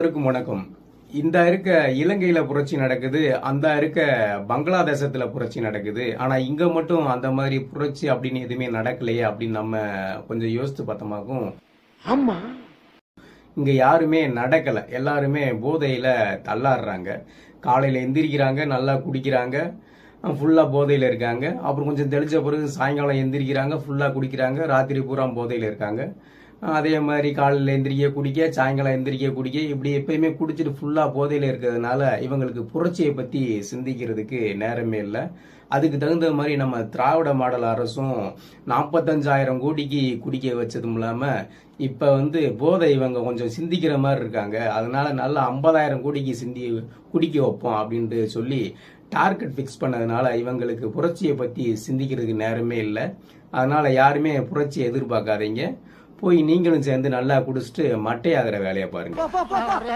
அனைவருக்கும் வணக்கம். இந்த இருக்க இலங்கையில புரட்சி நடக்குது அந்த இருக்க பங்களாதேசத்துல புரட்சி நடக்குது. ஆனா இங்க மட்டும் அந்த மாதிரி புரட்சி அப்படின்னு எதுவுமே நடக்கலையே அப்படின்னு நம்ம கொஞ்சம் யோசித்து பார்த்தோமாக்கும். ஆமா. இங்க யாருமே நடக்கல. எல்லாருமே போதையில தள்ளாடுறாங்க. காலையில எந்திரிக்கிறாங்க நல்லா குடிக்கிறாங்க. ஃபுல்லா போதையில இருக்காங்க. அப்புறம் கொஞ்சம் தெளிச்ச பிறகு சாயங்காலம் எந்திரிக்கிறாங்க ஃபுல்லா குடிக்கிறாங்க. ராத்திரி பூரா போதையில இருக்காங்க. அதே மாதிரி காலையில் எந்திரிக்க குடிக்க சாயங்காலம் எந்திரிக்க குடிக்க இப்படி எப்பயுமே குடிச்சிட்டு ஃபுல்லாக போதையில் இருக்கிறதுனால இவங்களுக்கு புரட்சியை பற்றி சிந்திக்கிறதுக்கு நேரமே இல்லை. அதுக்கு தகுந்த மாதிரி நம்ம திராவிட மாடல் அரசும் நாற்பத்தஞ்சாயிரம் கோடிக்கு குடிக்க வச்சதும் இல்லாமல் இப்போ வந்து போதை இவங்க கொஞ்சம் சிந்திக்கிற மாதிரி இருக்காங்க. அதனால நல்லா ஐம்பதாயிரம் கோடிக்கு சிந்தி குடிக்க வைப்போம் அப்படின்ட்டு சொல்லி டார்கெட் ஃபிக்ஸ் பண்ணதுனால இவங்களுக்கு புரட்சியை பற்றி சிந்திக்கிறதுக்கு நேரமே இல்லை. அதனால யாருமே புரட்சியை எதிர்பார்க்காதீங்க. போய் நீங்களும் சேர்ந்து நல்லா குடிச்சிட்டு மட்டையாகிற வேலையை பாருங்க.